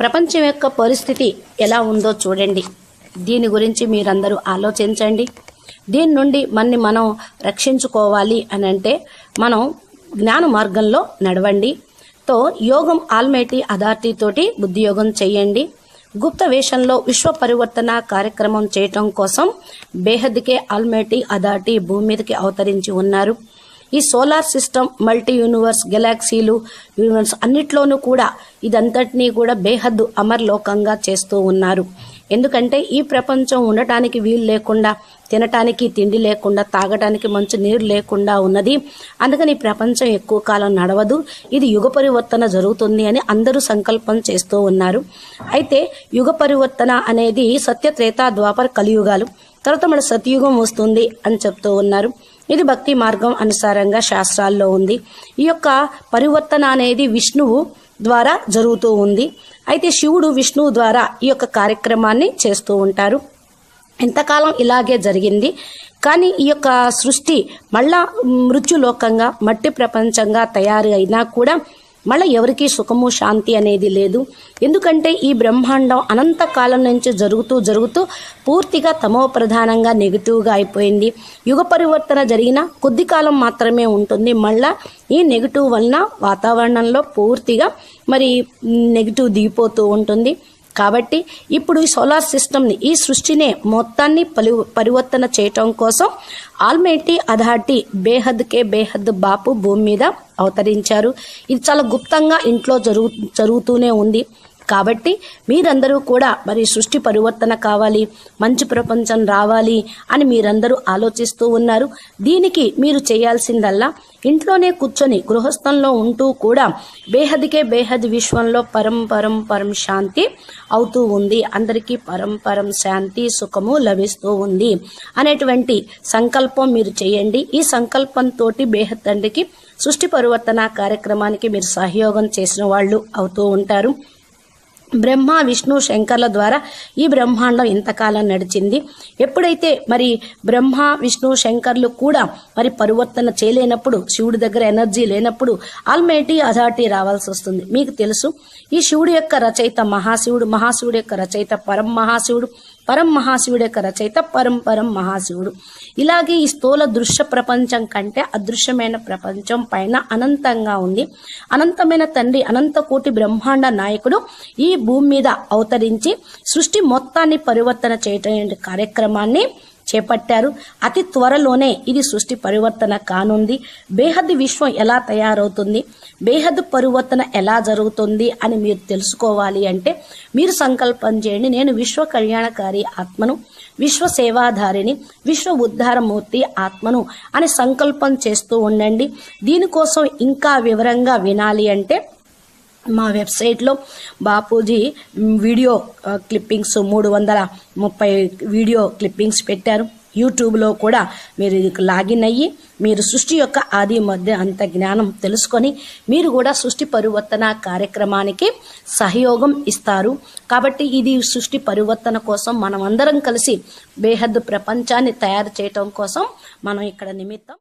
ప్రపంచం యొక్క పరిస్థితి ఎలా ఉందో చూడండి. దీని గురించి మీరందరూ ఆలోచించండి. దీని నుండి మన్ని మనం రక్షించుకోవాలి అని అంటే మనం జ్ఞాన మార్గంలో నడవండి. తో యోగం ఆల్మేటి అథారిటీ తోటి బుద్ధి యోగం చేయండి. గుప్త వేషంలో విశ్వ పరివర్తన కార్యక్రమం చేయటం కోసం బేహద్కే ఆల్మేటి అథారిటీ భూమి మీదకి అవతరించి ఉన్నారు. ఈ సోలార్ సిస్టమ్ మల్టీ యూనివర్స్ గెలాక్సీలు యూనివర్స్ అన్నిట్లోనూ కూడా ఇదంతటినీ కూడా బేహద్దు అమర్లోకంగా చేస్తూ ఉన్నారు. ఎందుకంటే ఈ ప్రపంచం ఉండటానికి వీలు లేకుండా తినటానికి తిండి లేకుండా తాగటానికి మంచి నీరు లేకుండా ఉన్నది. అందుకని ప్రపంచం ఎక్కువ కాలం నడవదు. ఇది యుగ పరివర్తన జరుగుతుంది అని అందరూ సంకల్పం చేస్తూ ఉన్నారు. అయితే యుగ పరివర్తన అనేది సత్య త్రేతా ద్వాపర కలియుగాలు. తర్వాత మన సతయుగం వస్తుంది అని చెప్తూ ఉన్నారు. ఇది భక్తి మార్గం అనుసారంగా శాస్త్రాల్లో ఉంది. ఈ యొక్క పరివర్తన అనేది విష్ణువు ద్వారా జరుగుతూ ఉంది. అయితే శివుడు విష్ణువు ద్వారా ఈ యొక్క కార్యక్రమాన్ని చేస్తూ ఉంటారు. ఎంతకాలం ఇలాగే జరిగింది. కానీ ఈ యొక్క సృష్టి మళ్ళా మృత్యులోకంగా మట్టి ప్రపంచంగా తయారు అయినా కూడా మళ్ళీ ఎవరికీ సుఖము శాంతి అనేది లేదు. ఎందుకంటే ఈ బ్రహ్మాండం అనంత కాలం నుంచి జరుగుతూ జరుగుతూ పూర్తిగా తమో ప్రధానంగా నెగిటివ్గా అయిపోయింది. యుగ పరివర్తన జరిగిన కొద్ది కాలం మాత్రమే ఉంటుంది. మళ్ళా ఈ నెగిటివ్ వలన వాతావరణంలో పూర్తిగా మరి నెగిటివ్ దిగిపోతూ ఉంటుంది. కాబట్టి ఇప్పుడు ఈ సోలార్ సిస్టమ్ని ఈ సృష్టినే మొత్తాన్ని పలి పరివర్తన చేయటం కోసం ఆల్మేటి అథార్టీ బేహద్ కే బేహద్ బాపు భూమి మీద అవతరించారు. ఇది చాలా గుప్తంగా ఇంట్లో జరుగు జరుగుతూనే ఉంది. కాబట్టి మీరందరూ కూడా మరి సృష్టి పరివర్తన కావాలి మంచి ప్రపంచం రావాలి అని మీరందరూ ఆలోచిస్తూ ఉన్నారు. దీనికి మీరు చేయాల్సిందల్లా ఇంట్లోనే కూర్చొని గృహస్థంలో ఉంటూ కూడా బేహద్కే బేహద్ విశ్వంలో పరం పరం పరం శాంతి అవుతూ ఉంది. అందరికీ పరం పరం శాంతి సుఖము లభిస్తూ ఉంది అనేటువంటి సంకల్పం మీరు చేయండి. ఈ సంకల్పంతో బేహద్ తండ్రికి సృష్టి పరివర్తన కార్యక్రమానికి మీరు సహయోగం చేసిన వాళ్ళు అవుతూ ఉంటారు. బ్రహ్మ విష్ణు శంకర్ల ద్వారా ఈ బ్రహ్మాండం ఇంతకాలం నడిచింది. ఎప్పుడైతే మరి బ్రహ్మ విష్ణు శంకర్లు కూడా మరి పరివర్తన చేయలేనప్పుడు శివుడి దగ్గర ఎనర్జీ లేనప్పుడు ఆల్మేటి అథారిటీ రావాల్సి వస్తుంది. మీకు తెలుసు ఈ శివుడి యొక్క రచయిత మహాశివుడు మహాశివుడు యొక్క రచయిత పరం మహాశివుడు పరం మహాశివుడు యొక్క రచయిత పరం పరం మహాశివుడు. ఇలాగే ఈ స్థూల దృశ్య ప్రపంచం కంటే అదృశ్యమైన ప్రపంచం పైన అనంతంగా ఉంది. అనంతమైన తండ్రి అనంతకోటి బ్రహ్మాండ నాయకుడు ఈ భూమి మీద అవతరించి సృష్టి మొత్తాన్ని పరివర్తన చేయటం కార్యక్రమాన్ని చేపట్టారు. అతి త్వరలోనే ఇది సృష్టి పరివర్తన కానుంది. బేహద్ విశ్వం ఎలా తయారవుతుంది? బేహద్ పరివర్తన ఎలా జరుగుతుంది అని మీరు తెలుసుకోవాలి అంటే మీరు సంకల్పం చేయండి నేను విశ్వ కళ్యాణకారి ఆత్మను విశ్వ సేవాధారిని విశ్వ ఉద్ధారమూర్తి ఆత్మను అని సంకల్పం చేస్తూ ఉండండి. దీనికోసం ఇంకా వివరంగా వినాలి అంటే మా వెబ్సైట్లో బాపూజీ వీడియో క్లిప్పింగ్స్ మూడు వందల ముప్పై వీడియో క్లిప్పింగ్స్ పెట్టారు. యూట్యూబ్లో కూడా మీరు లాగిన్ అయ్యి మీరు సృష్టి యొక్క ఆది మధ్య అంత జ్ఞానం తెలుసుకొని మీరు కూడా సృష్టి పరివర్తన కార్యక్రమానికి సహయోగం ఇస్తారు. కాబట్టి ఇది సృష్టి పరివర్తన కోసం మనం అందరం కలిసి బేహద్దు ప్రపంచాన్ని తయారు చేయటం కోసం మనం ఇక్కడ నిమిత్తం